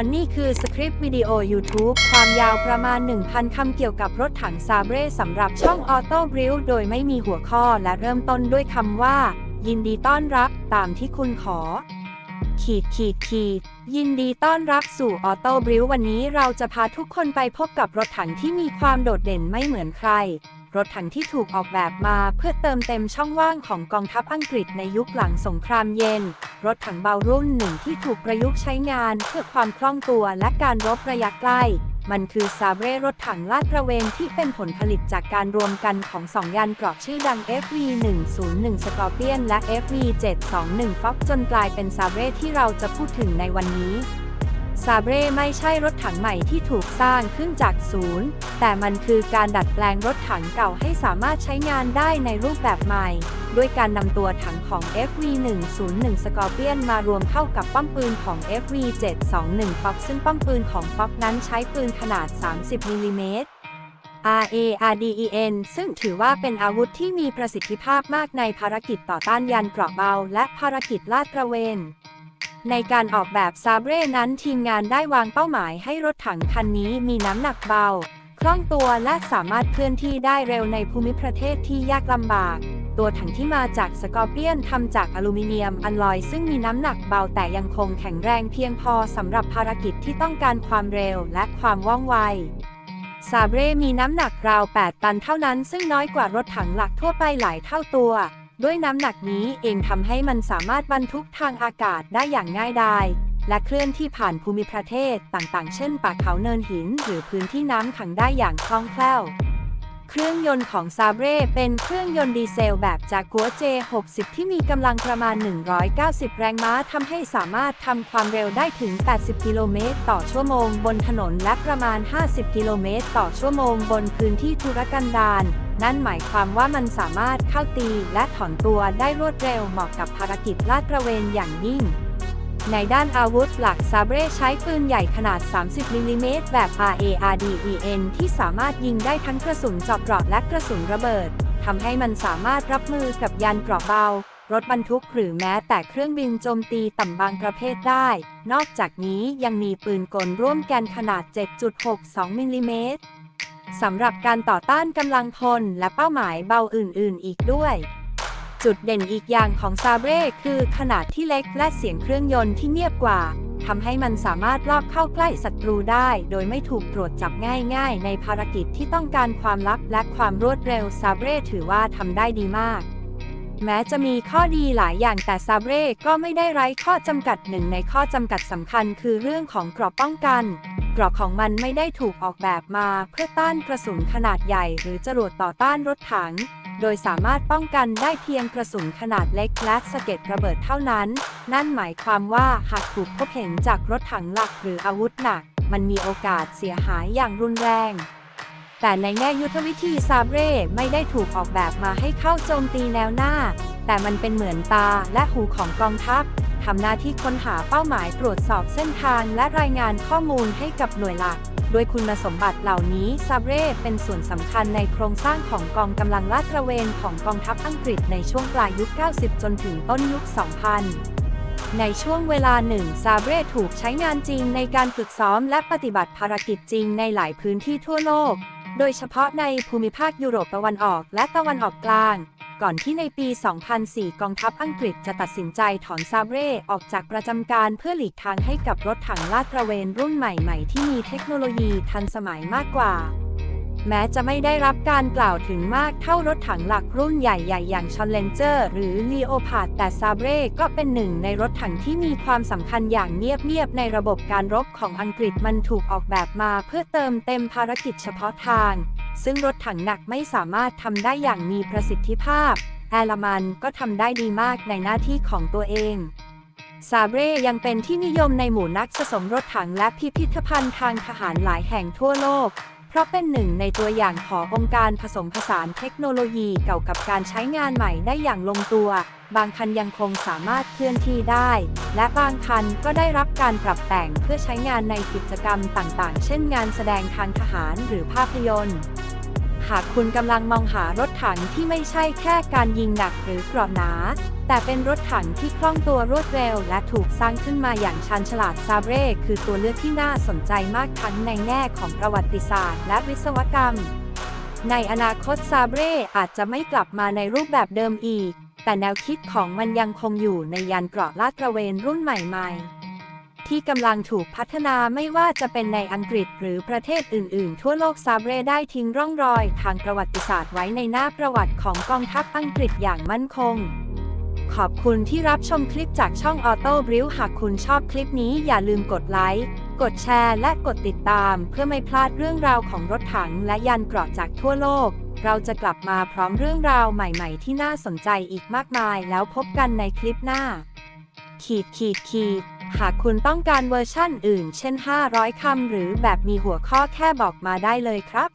อนนี่คือสคริปต์วิดีโอ YouTube ความยาวประมาณ 1,000 คำเกี่ยวกับรถถังซาเบรสำหรับช่อง Auto b r i l โดยไม่มีหัวข้อและเริ่มต้นด้วยคำว่า ยินดีต้อนรับตามที่คุณขอ ขีดขีดขีดยินดีต้อนรับสู่ Auto b r i l วันนี้เราจะพาทุกคนไปพบกับรถถังที่มีความโดดเด่นไม่เหมือนใคร รถถังที่ถูกออกแบบมาเพื่อเติมเต็มช่องว่างของกองทัพอังกฤษในยุคหลังสงครามเย็น รถถังเบารุ่นหนึ่งที่ถูกประยุกต์ใช้งานเพื่อความคล่องตัวและการรบระยะใกล้ มันคือซาเบรรถถังลาดตระเวนที่เป็นผลผลิตจากการรวมกันของสองยานเกราะชื่อดัง FV101 Scorpion และ FV721 Fox จนกลายเป็นซาเบรที่เราจะพูดถึงในวันนี้ ซาเบรไม่ใช่รถถังใหม่ที่ถูกสร้างขึ้นจากศูนย์ แต่มันคือการดัดแปลงรถถังเก่าให้สามารถใช้งานได้ในรูปแบบใหม่ ด้วยการนำตัวถังของ FV101 Scorpion มารวมเข้ากับป้อมปืนของ FV721 Fox ซึ่งป้อมปืนของ Fox นั้นใช้ปืนขนาด 30มิลลิเมตร RARDEN ซึ่งถือว่าเป็นอาวุธที่มีประสิทธิภาพมากในภารกิจต่อต้านยานเกราะเบา และภารกิจลาดตระเวน ในการออกแบบซาเบรนั้นทีมงานได้วางเป้าหมายให้รถถังคันนี้มีน้ำหนักเบา คล่องตัวและสามารถเคลื่อนที่ได้เร็วในภูมิประเทศที่ยากลำบาก ตัวถังที่มาจากสกอร์เปียนทำจากอลูมิเนียมอัลลอยซึ่งมีน้ำหนักเบาแต่ยังคงแข็งแรงเพียงพอสำหรับภารกิจที่ต้องการความเร็วและความว่องไวซาเบรมีน้ำหนักราว 8 ตันเท่านั้น ซึ่งน้อยกว่ารถถังหลักทั่วไปหลายเท่าตัว ด้วยน้ำหนักนี้เองทำให้มันสามารถบรรทุกทางอากาศได้อย่างง่ายดายและเคลื่อนที่ผ่านภูมิประเทศต่างๆ เช่น ป่าเขาเนินหิน หรือพื้นที่น้ำขังได้อย่างคล่องแคล่ว เครื่องยนต์ของซาเบรเป็นเครื่องยนต์ดีเซลแบบจากัว J60 ที่มีกำลังประมาณ 190 แรงม้าทำให้สามารถทำความเร็วได้ถึง 80 กิโลเมตรต่อชั่วโมงบนถนนและประมาณ 50 กิโลเมตรต่อชั่วโมงบนพื้นที่ทุรกันดาร นั่นหมายความว่ามันสามารถเข้าตีและถอนตัวได้รวดเร็วเหมาะกับภารกิจลาดตระเวนอย่างยิ่ง ในด้านอาวุธหลักซาเบรใช้ปืนใหญ่ขนาด 30มิลลิเมตรแบบ RARDEN ที่สามารถยิงได้ทั้งกระสุนเจาะเกราะและกระสุนระเบิดทำให้มันสามารถรับมือกับยานเกราะเบา รถบรรทุกหรือแม้แต่เครื่องบินโจมตีต่ำบางประเภทได้ นอกจากนี้ยังมีปืนกลร่วมแกนขนาด 7.62มิลลิเมตร สำหรับการต่อต้านกำลังพลและเป้าหมายเบาอื่น ๆ อีกด้วย จุดเด่นอีกอย่างของซาเบรคือขนาดที่เล็กและเสียงเครื่องยนต์ที่เงียบกว่าทำให้มันสามารถลอบเข้าใกล้ศัตรูได้ โดยไม่ถูกตรวจจับง่ายๆ ในภารกิจที่ต้องการความลับและความรวดเร็วซาเบรถือว่าทำได้ดีมาก แม้จะมีข้อดีหลายอย่างแต่ซาเบรก็ไม่ได้ไร้ข้อจำกัดหนึ่งในข้อจำกัดสำคัญคือเรื่องของกรอบป้องกัน กรอบของมันไม่ได้ถูกออกแบบมาเพื่อต้านกระสุนขนาดใหญ่ หรือจรวดต่อต้านรถถัง โดยสามารถป้องกันได้เพียงกระสุนขนาดเล็กและสะเก็ดระเบิดเท่านั้น นั่นหมายความว่าหากถูกพบเห็นจากรถถังหลักหรืออาวุธหนัก มันมีโอกาสเสียหายอย่างรุนแรงแต่ในแง่ยุทธวิธีซาเบรไม่ได้ถูกออกแบบมาให้เข้าโจมตีแนวหน้า แต่มันเป็นเหมือนตาและหูของกองทัพ ทำหน้าที่ค้นหาเป้าหมายตรวจสอบเส้นทางและรายงานข้อมูลให้กับหน่วยหลัก โดยคุณสมบัติเหล่านี้ซาเบรเป็นส่วนสำคัญในโครงสร้างของกองกำลังลาดตระเวนของกองทัพอังกฤษในช่วงปลายยุค 90 จนถึงต้นยุค 2000ในช่วงเวลาหนึ่งซาเบรถูกใช้งานจริงในการฝึกซ้อมและปฏิบัติภารกิจจริงในหลายพื้นที่ทั่วโลก โดยเฉพาะในภูมิภาคยุโรปตะวันออกและตะวันออกกลาง ก่อนที่ในปี 2004 กองทัพอังกฤษจะตัดสินใจถอนซาเบรออกจากประจำการเพื่อหลีกทางให้กับรถถังลาดตระเวนรุ่นใหม่ๆ ที่มีเทคโนโลยีทันสมัยมากกว่า แม้จะไม่ได้รับการกล่าวถึงมากเท่ารถถังหลักรุ่นใหญ่ๆ อย่างชอนเลนเจอร์หรือลีโอพาดแต่ซาเบรก็เป็นหนึ่งในรถถังที่มีความสำคัญอย่างเงียบๆ ในระบบการรบของอังกฤษมันถูกออกแบบมาเพื่อเติมเต็มภารกิจเฉพาะทาง ซึ่งรถถังหนักไม่สามารถทำได้อย่างมีประสิทธิภาพ แอลมันก็ทำได้ดีมากในหน้าที่ของตัวเอง ซาเบรยังเป็นที่นิยมในหมู่นักสะสมรถถังและพิพิธภัณฑ์ทางทหารหลายแห่งทั่วโลก เพราะเป็นหนึ่งในตัวอย่างขององค์การผสมผสานเทคโนโลยีเก่ากับการใช้งานใหม่ได้อย่างลงตัว บางคันยังคงสามารถเคลื่อนที่ได้ และบางคันก็ได้รับการปรับแต่งเพื่อใช้งานในกิจกรรมต่างๆ เช่นงานแสดงทางทหารหรือภาพยนตร์ หากคุณกำลังมองหารถถังที่ไม่ใช่แค่การยิงหนักหรือเกราะหนา แต่เป็นรถถังที่คล่องตัวรวดเร็ว และถูกสร้างขึ้นมาอย่างชันฉลาดซาเบรคือตัวเลือกที่น่าสนใจมากทั้งในแง่ของประวัติศาสตร์ และวิศวกรรม ในอนาคตซาเบรอาจจะไม่กลับมาในรูปแบบเดิมอีก แต่แนวคิดของมันยังคงอยู่ในยานเกราะลาดตระเวนรุ่นใหม่ๆ ที่กำลังถูกพัฒนาไม่ว่าจะเป็นในอังกฤษหรือประเทศอื่น ๆ ทั่วโลกซาเบรได้ทิ้งร่องรอย ทางประวัติศาสตร์ไว้ในหน้าประวัติของกองทัพอังกฤษอย่างมั่นคง ขอบคุณที่รับชมคลิปจากช่อง Auto b r i l หากคุณชอบคลิปนี้อย่าลืมกดไลค์กดแชร์และกดติดตามเพื่อไม่พลาดเรื่องราวของรถถังและยานเกราะจากทั่วโลก เราจะกลับมาพร้อมเรื่องราวใหม่ๆ ที่น่าสนใจอีกมากมายแล้วพบกันในคลิปหน้า ขีดขีดขีด หากคุณต้องการเวอร์ชั่นอื่น เช่น 500 คำหรือแบบมีหัวข้อแค่บอกมาได้เลยครับ